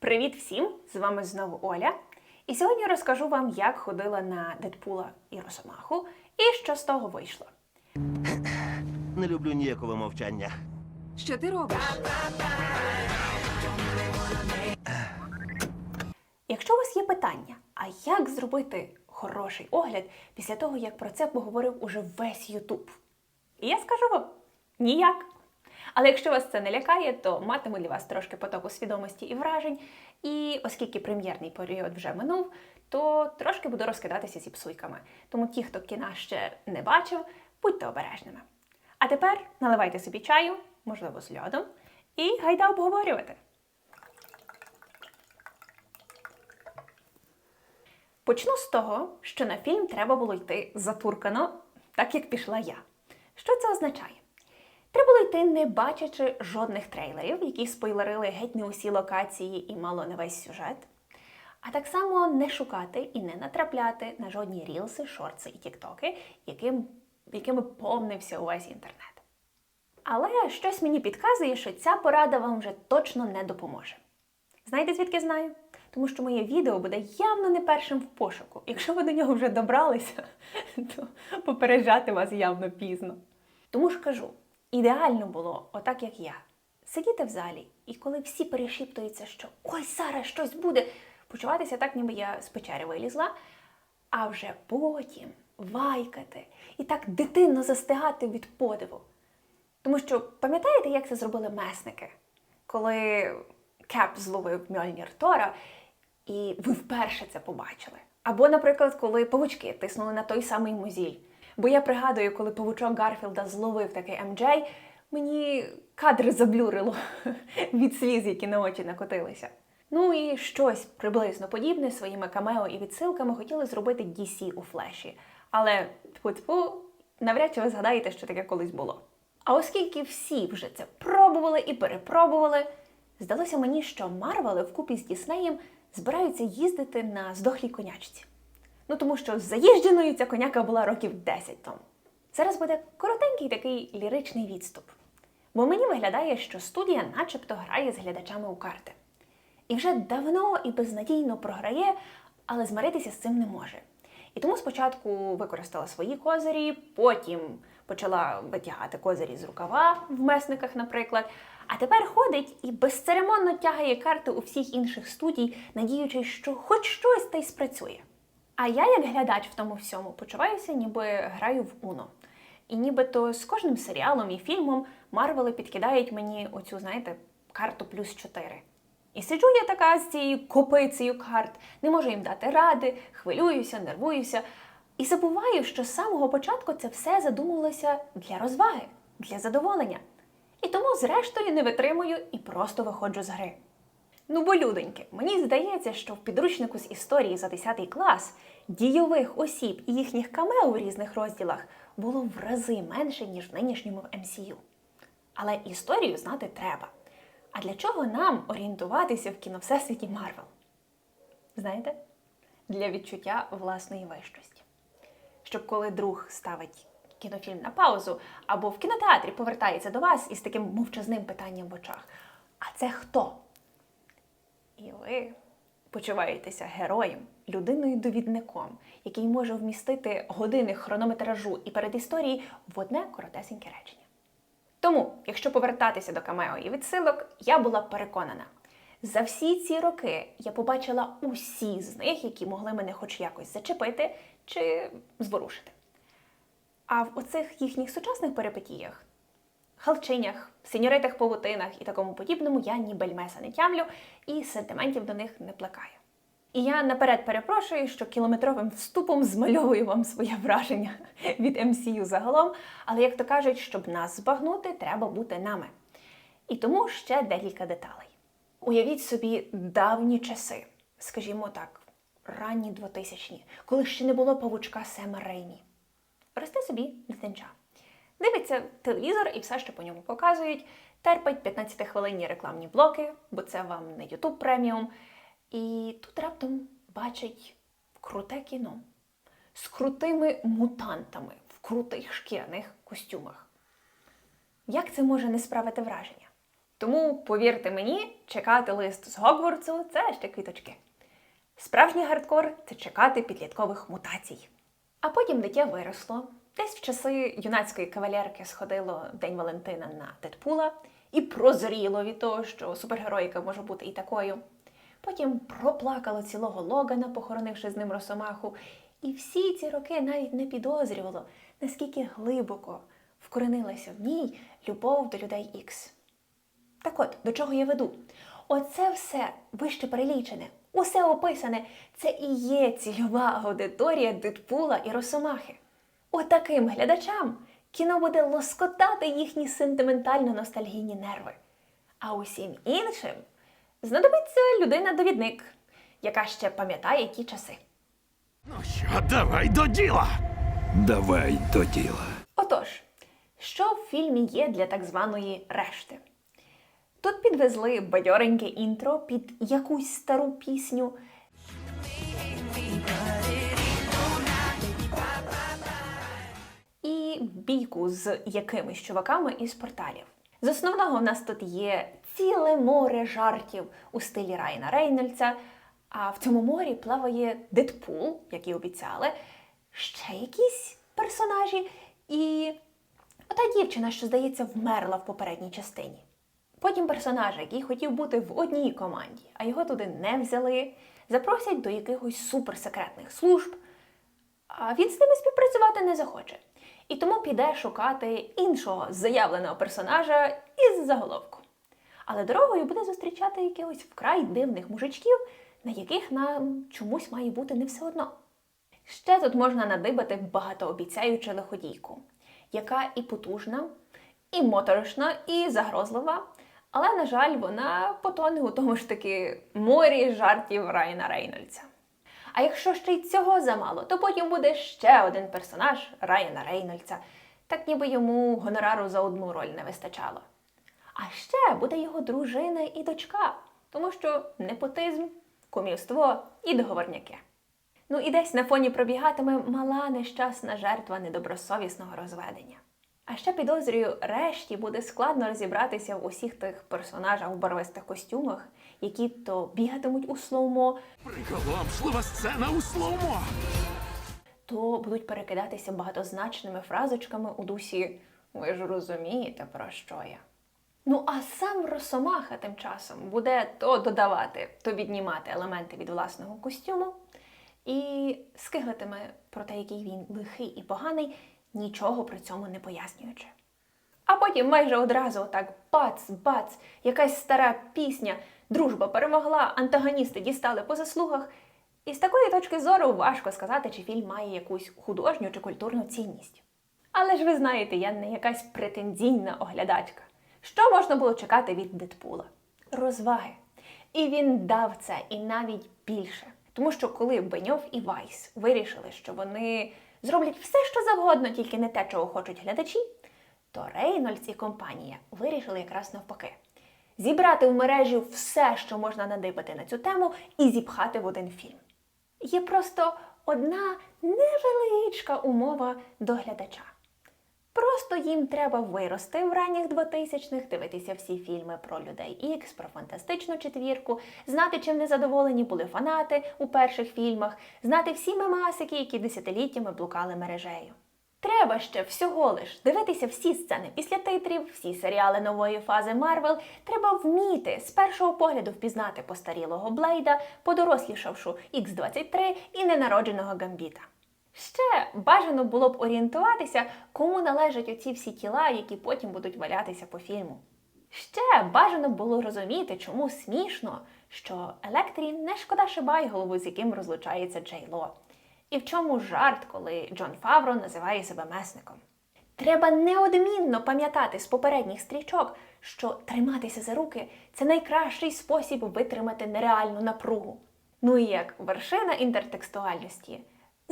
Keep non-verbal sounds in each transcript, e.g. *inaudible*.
Привіт всім! З вами знову Оля. І сьогодні розкажу вам, як ходила на Дедпула і Росомаху, і що з того вийшло. Не люблю ніякого мовчання. Що ти робиш? Якщо у вас є питання, а як зробити хороший огляд після того, як про це поговорив уже весь Ютуб? І я скажу вам ніяк. Але якщо вас це не лякає, то матиму для вас трошки потоку свідомості і вражень. І оскільки прем'єрний період вже минув, то трошки буду розкидатися зі псуйками. Тому ті, хто кіна ще не бачив, будьте обережними. А тепер наливайте собі чаю, можливо, з льодом, і гайда обговорювати. Почну з того, що на фільм треба було йти затуркано, так як пішла я. Що це означає? Йти, не бачачи жодних трейлерів, які спойлерили геть не усі локації і мало не весь сюжет. А так само не шукати і не натрапляти на жодні рілси, шорти і тіктоки, яким, якими повнився увесь інтернет. Але щось мені підказує, що ця порада вам вже точно не допоможе. Знаєте, звідки знаю? Тому що моє відео буде явно не першим в пошуку. Якщо ви до нього вже добралися, *laughs* то попереджати вас явно пізно. Тому ж кажу, ідеально було, отак як я, сидіти в залі, і коли всі перешіптуються, що ой, зараз щось буде, почуватися так, ніби я з печери вилізла, а вже потім вайкати і так дитинно застигати від подиву. Тому що пам'ятаєте, як це зробили месники? Коли Кеп зловив Мьольнір Тора, і ви вперше це побачили. Або, наприклад, коли павучки тиснули на той самий музіль. Бо я пригадую, коли павучок Гарфілда зловив такий МД, мені кадри заблюрило *laughs* від сліз, які на очі накотилися. Ну і щось приблизно подібне своїми камео і відсилками хотіли зробити DC у флеші. Але тьфу-тьфу, навряд чи ви згадаєте, що таке колись було. А оскільки всі вже це пробували і перепробували, здалося мені, що Марвели вкупі з Діснеєм збираються їздити на здохлій конячці. Ну тому що заїждженою ця коняка була років 10 тому. Зараз буде коротенький такий ліричний відступ. Бо мені виглядає, що студія начебто грає з глядачами у карти. І вже давно і безнадійно програє, але змиритися з цим не може. І тому спочатку використала свої козирі, потім почала витягати козирі з рукава в месниках, наприклад. А тепер ходить і безцеремонно тягає карти у всіх інших студій, надіючись, що хоч щось та й спрацює. А я, як глядач в тому всьому, почуваюся, ніби граю в Уно. І нібито з кожним серіалом і фільмом Марвели підкидають мені оцю, знаєте, карту плюс 4. І сиджу я така з цією копицею карт, не можу їм дати ради, хвилююся, нервуюся. І забуваю, що з самого початку це все задумувалося для розваги, для задоволення. І тому, зрештою, не витримую і просто виходжу з гри. Ну, бо людоньки, мені здається, що в підручнику з історії за 10 клас дійових осіб і їхніх камео у різних розділах було в рази менше, ніж в нинішньому в MCU. Але історію знати треба. А для чого нам орієнтуватися в кіновсесвіті Марвел? Знаєте? Для відчуття власної вищості. Щоб коли друг ставить кінофільм на паузу або в кінотеатрі повертається до вас із таким мовчазним питанням в очах. А це хто? І ви почуваєтеся героєм, людиною-довідником, який може вмістити години хронометражу і передісторії в одне коротесеньке речення. Тому, якщо повертатися до камео і відсилок, я була переконана. За всі ці роки я побачила усі з них, які могли мене хоч якось зачепити чи зворушити. А в оцих їхніх сучасних перипетіях, халчинях, сеньоритах павутинах і такому подібному я ні бельмеса не тямлю і сентиментів до них не плекаю. І я наперед перепрошую, що кілометровим вступом змальовую вам своє враження *laughs* від MCU загалом, але як то кажуть, щоб нас збагнути, треба бути нами. І тому ще декілька деталей. Уявіть собі давні часи, скажімо так, ранні 2000-ні, коли ще не було павучка Сема Реймі. Росте собі дитинча. Дивиться телевізор і все, що по ньому показують, терпить 15-хвилинні рекламні блоки, бо це вам не YouTube преміум. І тут раптом бачить круте кіно з крутими мутантами в крутих шкіряних костюмах. Як це може не справити враження? Тому, повірте мені, чекати лист з Гогвартсу це ще квіточки. Справжній гардкор це чекати підліткових мутацій. А потім дитя виросло. Десь в часи юнацької кавалерки сходило День Валентина на Дедпула і прозріло від того, що супергероїка може бути і такою. Потім проплакало цілого Логана, похоронивши з ним Росомаху, і всі ці роки навіть не підозрювало, наскільки глибоко вкоренилася в ній любов до людей Ікс. Так от, до чого я веду? Оце все вище перелічене, усе описане, це і є цільова аудиторія Дедпула і Росомахи. Отаким глядачам кіно буде лоскотати їхні сентиментально-ностальгійні нерви. А усім іншим знадобиться людина-довідник, яка ще пам'ятає ті часи. Ну що, давай до діла. Давай до діла. Отож, що в фільмі є для так званої решти? Тут підвезли бадьореньке інтро під якусь стару пісню. Бійку з якимись чуваками із порталів. З основного в нас тут є ціле море жартів у стилі Райана Рейнольдса, а в цьому морі плаває Дедпул, як і обіцяли, ще якісь персонажі, і ота дівчина, що, здається, вмерла в попередній частині. Потім персонаж, який хотів бути в одній команді, а його туди не взяли, запросять до якихось суперсекретних служб, а він з ними співпрацювати не захоче. І тому піде шукати іншого заявленого персонажа із заголовку. Але дорогою буде зустрічати якихось вкрай дивних мужичків, на яких нам чомусь має бути не все одно. Ще тут можна надибати багатообіцяючу лиходійку, яка і потужна, і моторошна, і загрозлива. Але, на жаль, вона потоне у тому ж таки морі жартів Райана Рейнольдса. А якщо ще й цього замало, то потім буде ще один персонаж Райана Рейнольдса, так ніби йому гонорару за одну роль не вистачало. А ще буде його дружина і дочка, тому що непотизм, кумівство і договорняки. Ну і десь на фоні пробігатиме мала нещасна жертва недобросовісного розведення. А ще підозрюю, решті буде складно розібратися в усіх тих персонажах в барвистих костюмах, які то бігатимуть у слоумо, Приголомшлива сцена у слоумо. то будуть перекидатися багатозначними фразочками у дусі Ви ж розумієте, про що я. Ну а сам Росомаха тим часом буде то додавати, то віднімати елементи від власного костюму і скиглитиме про те, який він лихий і поганий, нічого при цьому не пояснюючи. А потім майже одразу так бац-бац, якась стара пісня, дружба перемогла, антагоністи дістали по заслугах. І з такої точки зору важко сказати, чи фільм має якусь художню чи культурну цінність. Але ж ви знаєте, я не якась претензійна оглядачка. Що можна було чекати від Дедпула? Розваги. І він дав це і навіть більше. Тому що коли Беньов і Вайс вирішили, що вони зроблять все, що завгодно, тільки не те, чого хочуть глядачі, то Рейнольдс і компанія вирішили якраз навпаки. Зібрати в мережі все, що можна надибати на цю тему, і зіпхати в один фільм. Є просто одна невеличка умова до глядача. Просто їм треба вирости в ранніх 2000-х, дивитися всі фільми про людей Ікс, про фантастичну четвірку, знати, чим незадоволені були фанати у перших фільмах, знати всі мемасики, які десятиліттями блукали мережею. Треба ще всього лиш дивитися всі сцени після титрів, всі серіали нової фази Марвел. Треба вміти з першого погляду впізнати постарілого Блейда, подорослішавшу X-23 і ненародженого Гамбіта. Ще бажано було б орієнтуватися, кому належать оці всі тіла, які потім будуть валятися по фільму. Ще бажано було розуміти, чому смішно, що Електрі не шкода шибайголову, з яким розлучається Джей Ло. І в чому жарт, коли Джон Фавро називає себе месником. Треба неодмінно пам'ятати з попередніх стрічок, що триматися за руки це найкращий спосіб витримати нереальну напругу. Ну і як вершина інтертекстуальності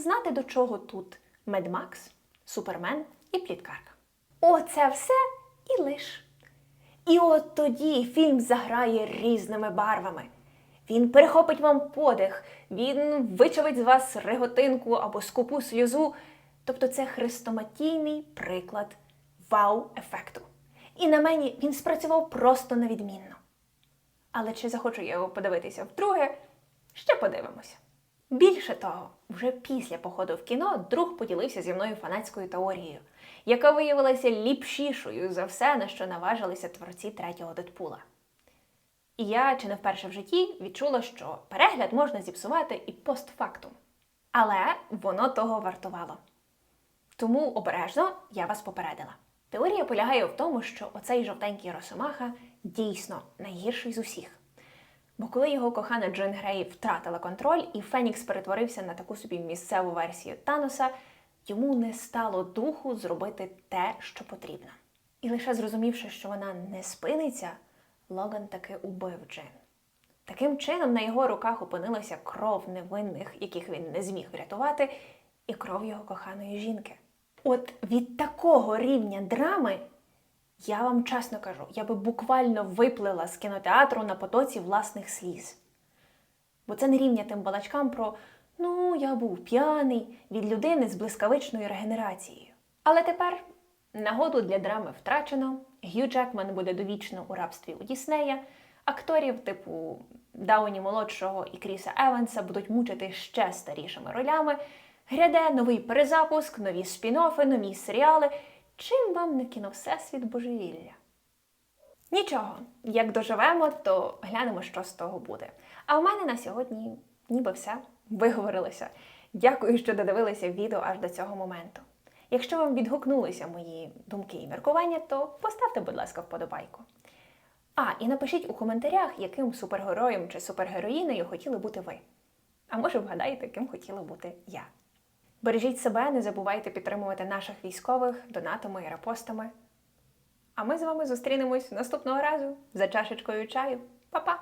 знати до чого тут Медмакс, Супермен і пліткарка. Оце все і лиш. І от тоді фільм заграє різними барвами. Він перехопить вам подих, він вичавить з вас реготинку або скупу сльозу. Тобто це хрестоматійний приклад вау-ефекту. І на мені він спрацював просто невідмінно. Але чи захочу я його подивитися вдруге, ще подивимося. Більше того, вже після походу в кіно друг поділився зі мною фанатською теорією, яка виявилася ліпшішою за все, на що наважилися творці третього Дедпула. І я чи не вперше в житті відчула, що перегляд можна зіпсувати і постфактум. Але воно того вартувало. Тому обережно я вас попередила. Теорія полягає в тому, що оцей жовтенький росомаха дійсно найгірший з усіх. Бо коли його кохана Джин Грей втратила контроль і Фенікс перетворився на таку собі місцеву версію Таноса, йому не стало духу зробити те, що потрібно. І лише зрозумівши, що вона не спиниться, Логан таки убив Джин. Таким чином на його руках опинилася кров невинних, яких він не зміг врятувати, і кров його коханої жінки. От від такого рівня драми, я вам чесно кажу, я би буквально виплила з кінотеатру на потоці власних сліз. Бо це не рівня тим балачкам про ну, я був п'яний від людини з блискавичною регенерацією. Але тепер нагоду для драми втрачено. Г'ю Джекман буде довічно у рабстві у Діснея. Акторів типу Дауні молодшого і Кріса Еванса будуть мучити ще старішими ролями. Гряде новий перезапуск, нові спін-оффи, нові серіали. Чим вам не кіно Всесвіт божевілля? Нічого, як доживемо, то глянемо, що з того буде. А в мене на сьогодні ніби все виговорилося. Дякую, що додивилися відео аж до цього моменту. Якщо вам відгукнулися мої думки і міркування, то поставте, будь ласка, вподобайку. А, і напишіть у коментарях, яким супергероєм чи супергероїнею хотіли бути ви. А може вгадаєте, ким хотіла бути я. Бережіть себе, не забувайте підтримувати наших військових донатами і репостами. А ми з вами зустрінемось наступного разу за чашечкою чаю. Па-па!